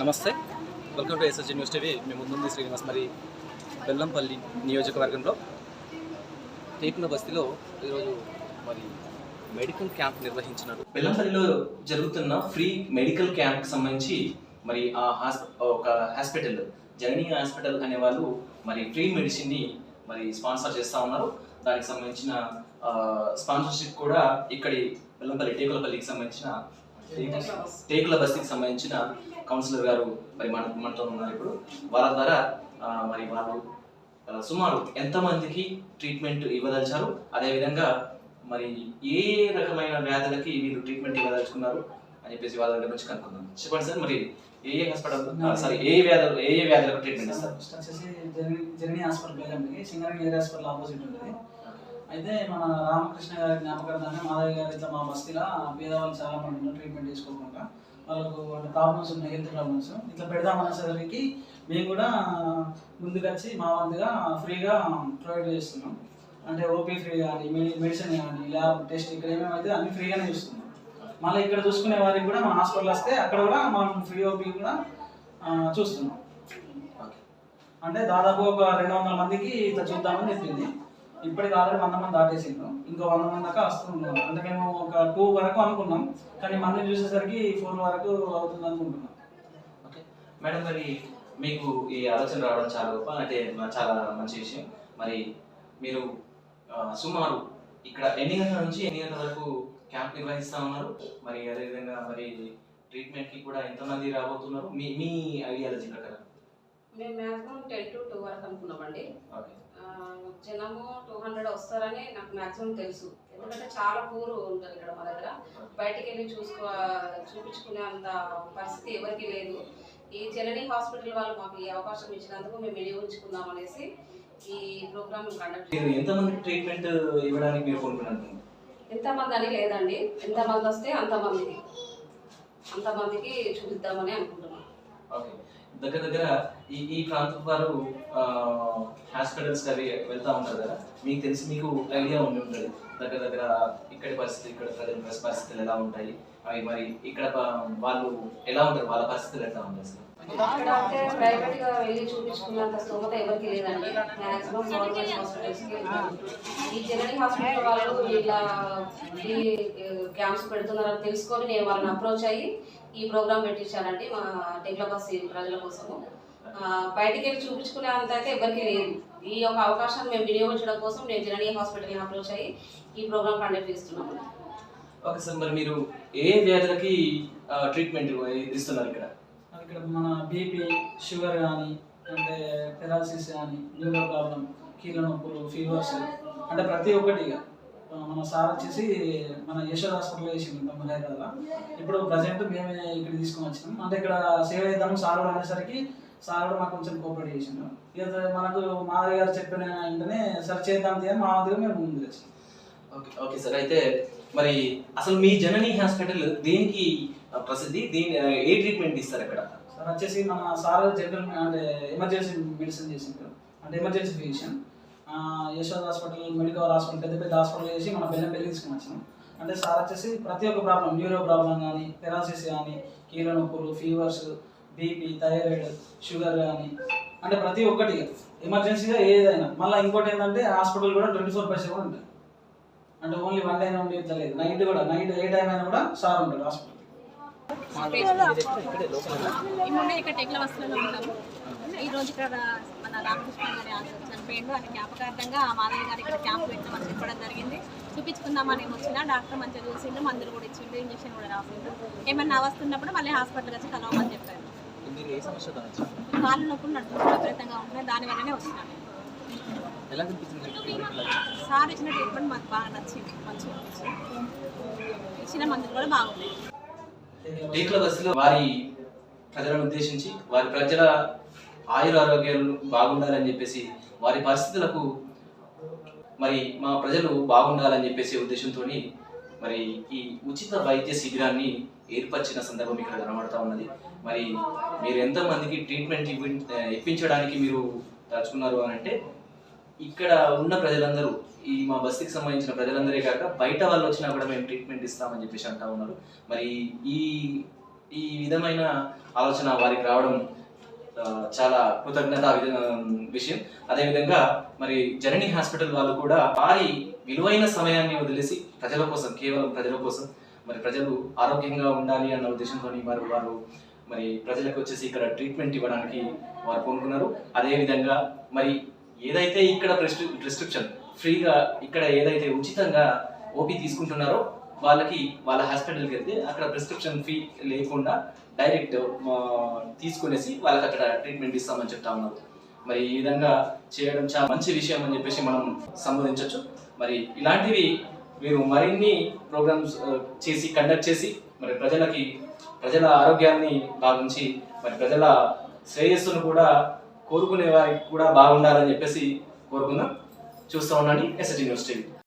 నమస్తే. Welcome to SSG news TV మీ ముందుంది శ్రీనివాస్ మరి బెల్లంపల్లి నియోజకవర్గంలో. టేకుల బస్తీలో ఈరోజు మరి మెడికల్ క్యాంప్ నిర్వహించినారు. బెల్లంపల్లిలో జరుగుతున్న ఫ్రీ మెడికల్ క్యాంప్కి సంబంధించి మరి ఆ హాస్ప ఒక హాస్పిటల్ జర్నీ హాస్పిటల్ అనే వాళ్ళు మరి ఫ్రీ మెడిసిన్ని మరి స్పాన్సర్ చేస్తూ ఉన్నారు. దానికి సంబంధించిన స్పాన్సర్షిప్ కూడా ఇక్కడి బెల్లంపల్లి టేకులపల్లికి సంబంధించిన టేకుల బస్తీకి సంబంధించిన కౌన్సిలర్ గారు మరి మన మనతో ఉన్నారు ఇప్పుడు. వాళ్ళ ద్వారా మరి వాళ్ళు సుమారు ఎంతమందికి ట్రీట్మెంట్ ఇవ్వదలిచారు? అదేవిధంగా మరి ఏ రకమైన వ్యాధులకి వీళ్ళు ట్రీట్మెంట్ ఇవ్వదలుచుకున్నారు? అని చెప్పేసి వాళ్ళ దగ్గర నుంచి కనుక్కుందాం. చెప్పండి సార్ మరి ఏ ఏ హాస్పిటల్ సారీ ఏ వ్యాధులు ఏ ఏ వ్యాధులకు ట్రీట్మెంట్ ఇస్తారు? ఫస్ట్ వచ్చేసి journey hospital Singareni area hospital opposite ఉంటుంది. అయితే మన రామకృష్ణ గారి జ్ఞాపకార్థంగా మాధవి గారి ఇట్లా మా బస్తీలో పేదవాళ్ళు చాలా మంది ఉన్నారు ట్రీట్మెంట్ తీసుకోకుండా వాళ్ళకు ప్రాబ్లమ్స్ ఉన్నాయి హెల్త్ ప్రాబ్లమ్స్ ఇట్లా పెడదామనేసరికి మేము కూడా ముందుకొచ్చి మా వంతుగా ఫ్రీగా ప్రొవైడ్ చేస్తున్నాం. అంటే ఓపీ ఫ్రీ కానీ మెడిసిన్ కానీ ల్యాబ్ టెస్ట్ ఇక్కడ ఏమేమైతే అన్ని ఫ్రీగానే ఇస్తున్నాం మళ్ళీ ఇక్కడ చూసుకునే వారికి కూడా మా హాస్పిటల్ వస్తే అక్కడ కూడా మనం ఫ్రీ ఓపీ కూడా చూస్తున్నాం. అంటే దాదాపు ఒక రెండు వందల మందికి ఇట్లా చూద్దామని చెప్పింది. ఇప్పటికి ఆల్రెడీ వంద మంది దాటేసిండ్రు. ఇంకో వంద మంది దాకా వస్తున్నారు అంటే మేము ఒక టూ వరకు అనుకున్నాం. కానీ మందిని చూసేసరికి ఫోర్ వరకు అవుతుంది అనుకుంటున్నాం. ఓకే. మేడం మరి మీకు ఈ ఆలోచన రావడం చాలా గొప్ప అంటే చాలా మంచి విషయం. మరి మీరు సుమారు ఇక్కడ ఎన్ని గంటల నుంచి ఎన్ని గంటల వరకు క్యాంప్ నిర్వహిస్తా ఉన్నారు? మరి అదేవిధంగా మరి ట్రీట్మెంట్కి కూడా ఎంతమంది రాబోతున్నారు? మీ మీ ఐడియాలజీ ప్రకారం. మేము మ్యాక్సిమం టెన్ టు టూ వరకు అనుకున్నామండి. ఓకే. జనము టూ హండ్రెడ్ వస్తారని నాకు మ్యాక్సిమం తెలుసు. ఎందుకంటే చాలా పూర్ ఉంటుంది ఇక్కడ మా దగ్గర. బయటికి వెళ్ళి చూసుకో చూపించుకునే అంత పరిస్థితి ఎవరికి లేదు. ఈ జననీ హాస్పిటల్ వాళ్ళు మాకు ఈ అవకాశం ఇచ్చినందుకు మేము వినియోగించుకుందాం అనేసి ఈ ప్రోగ్రామ్ కండక్ట్ ఎంతమంది ట్రీట్మెంట్ ఇవ్వడానికి మీరు కోరుకున్నారు? ఎంతమంది అని లేదండి. ఎంతమంది వస్తే అంతమందికి. అంతమందికి చూపిద్దామని అనుకుంటున్నాం. ఓకే. దగ్గర దగ్గర ఈ ఈ ప్రాంతం వారు హాస్పిటల్స్ అవి వెళ్తా ఉంటారు కదా. మీకు తెలిసి మీకు ఐడియా ఉండి ఉంటుంది. దగ్గర దగ్గర ఇక్కడి పరిస్థితి ఇక్కడ ప్రజల పరిస్థితులు ఎలా ఉంటాయి? అవి మరి ఇక్కడ వాళ్ళు ఎలా ఉంటారు? వాళ్ళ పరిస్థితులు ఎట్లా ఉంటాయి సార్ ప్రైవేట్గా వెళ్ళి చూపించుకున్నంత స్తోమత ఎవరికి లేదండి. మాక్సిమం గవర్నమెంట్ హాస్పిటల్స్ ఈ జనరల్ హాస్పిటల్ వాళ్ళు ఇలా ఈ క్యాంప్స్ పెడుతున్నారని తెలుసుకొని నేను వాళ్ళని అప్రోచ్ అయ్యి ఈ ప్రోగ్రామ్ పెట్టించానండి మా టెక్లబస్ ప్రజల కోసము. ఆ, బయటికి వెళ్ళి చూపించుకునే అంత అయితే ఎవరికి లేదు. ఈ యొక్క అవకాశాన్ని మేము వినియోగించడం కోసం నేను జననీ హాస్పిటల్ని అప్రోచ్ అయ్యి ఈ ప్రోగ్రామ్ కండక్ట్ చేస్తున్నాము. ఓకే సార్ మరి మీరు ఏ వ్యాధులకి ట్రీట్మెంట్ ఇస్తున్నారు ఇక్కడ? ఇక్కడ మన బీపీ షుగర్ కానీ అంటే పెరాలసిస్ కానీ న్యూరో ప్రాబ్లం కీళ్ళ నొప్పులు ఫీవర్స్ అంటే ప్రతి ఒక్కటి ఇక. మన సార్ వచ్చేసి మన యశోద్ హాస్పిటల్ వేసింది మన హైదరాబాద్ ఇప్పుడు ప్రజెంట్ మేమే ఇక్కడ తీసుకొని వచ్చినాం. అంటే ఇక్కడ సేవ అవుతాము సార్ కూడా అనేసరికి సార్ కూడా మాకు కొంచెం కోఆపరేట్ చేసిండు. ఇక మనకు మాధవి గారు చెప్పిన వెంటనే సర్చ్ చేద్దాం తీయని మా దగ్గర మేము ముందు వచ్చాం ఓకే ఓకే సార్. అయితే మరి అసలు మీ జననీ హాస్పిటల్ దేనికి ప్రసిద్ధి. దీని ఏ ట్రీట్మెంట్ ఇస్తారు అక్కడ సార్ వచ్చేసి మన సార్ జనరల్ అంటే ఎమర్జెన్సీ మెడిసిన్ చేసిండు. అంటే emergency physician. Yashoda hospital medical hospital పెద్ద పెద్ద హాస్పిటల్ చేసి మన బెల్లం పెళ్ళి తీసుకుని వచ్చాం అంటే సార్ వచ్చేసి ప్రతి ఒక్క ప్రాబ్లం న్యూరో ప్రాబ్లం కానీ పెరాసిస్ కానీ కీళ్ళ నొప్పులు ఫీవర్స్ బీపీ థైరాయిడ్ షుగర్ కానీ అంటే ప్రతి ఒక్కటి ఎమర్జెన్సీగా ఏదైనా. మళ్ళీ ఇంకోటి ఏంటంటే హాస్పిటల్ కూడా ట్వంటీ ఫోర్ బై సెవెన్ ఉంటుంది. అంటే ఓన్లీ వన్ డే ఉండి ఇట్లా లేదు నైట్ కూడా నైట్ ఏ టైం అయినా కూడా సార్ ఉంటాడు హాస్పిటల్. ఈ మొన్న ఇక్కడ టెక్ల వస్తువులో ఉంటాము ఈ రోజు ఇక్కడ మన రామకృష్ణ గారి చనిపోయిండు. అని జ్ఞాపకార్థంగా ఆ మాధవి గారు ఇక్కడ క్యాంప్ పెట్టామని చెప్పడం జరిగింది. చూపించుకుందామని వచ్చిన డాక్టర్ మంచిగా చూసిండు మందులు కూడా ఇచ్చిండు ఇంజక్షన్ కూడా రాసిండు. ఏమన్నా వస్తున్నప్పుడు మళ్ళీ హాస్పిటల్కి వచ్చి కలవమని చెప్పారు. కాళ్ళు నొప్పులు నడుపులు విపరీతంగా ఉంటున్నాయి దాని వల్లనే వచ్చినాను సార్ ఇచ్చిన ట్రీట్మెంట్ మాకు బాగా నచ్చింది మంచిగా ఇచ్చిన మందులు కూడా బాగున్నాయి. టేకుల బస్సులో వారి ప్రజలను ఉద్దేశించి వారి ప్రజల ఆయుర ఆరోగ్యాలు బాగుండాలని చెప్పేసి వారి పరిస్థితులకు మరి మా ప్రజలు బాగుండాలని చెప్పేసి ఉద్దేశంతో మరి ఈ ఉచిత వైద్య శిబిరాన్ని ఏర్పరిచిన సందర్భం ఇక్కడ కనబడతా ఉన్నది. మరి మీరు ఎంతమందికి ట్రీట్మెంట్ ఇప్పించడానికి మీరు తలుచుకున్నారు అని అంటే ఇక్కడ ఉన్న ప్రజలందరూ ఈ మా బస్సుకి సంబంధించిన ప్రజలందరే కాక బయట వాళ్ళు వచ్చినా కూడా మేము ట్రీట్మెంట్ ఇస్తామని చెప్పేసి అంటా ఉన్నారు. మరి ఈ ఈ విధమైన ఆలోచన వారికి రావడం చాలా కృతజ్ఞత విషయం. అదేవిధంగా మరి జనని హాస్పిటల్ వాళ్ళు కూడా వారి విలువైన సమయాన్ని వదిలేసి ప్రజల కోసం కేవలం ప్రజల కోసం మరి ప్రజలు ఆరోగ్యంగా ఉండాలి అన్న ఉద్దేశంతో వారు వారు మరి ప్రజలకు వచ్చేసి ఇక్కడ ట్రీట్మెంట్ ఇవ్వడానికి వారు పూనుకున్నారు. అదేవిధంగా మరి ఏదైతే ఇక్కడ ప్రిస్క్రి ప్రిస్క్రిప్షన్ ఫ్రీగా ఇక్కడ ఏదైతే ఉచితంగా ఓపీ తీసుకుంటున్నారో వాళ్ళకి వాళ్ళ హాస్పిటల్కి వెళ్తే అక్కడ ప్రిస్క్రిప్షన్ ఫీ లేకుండా డైరెక్ట్ తీసుకునేసి వాళ్ళకి అక్కడ ట్రీట్మెంట్ ఇస్తామని చెప్తా ఉన్నారు. మరి ఈ విధంగా చేయడం చాలా మంచి విషయం అని చెప్పేసి మనం సంబోధించవచ్చు మరి ఇలాంటివి మీరు మరిన్ని ప్రోగ్రామ్స్ చేసి కండక్ట్ చేసి మరి ప్రజలకి ప్రజల ఆరోగ్యాన్ని భావించి మరి ప్రజల శ్రేయస్సును కూడా కోరుకునే వారికి కూడా బాగుండాలని చెప్పేసి కోరుకుందాం. చూస్తూ ఉండండి ఎస్ఎస్టీ న్యూస్ టీవీ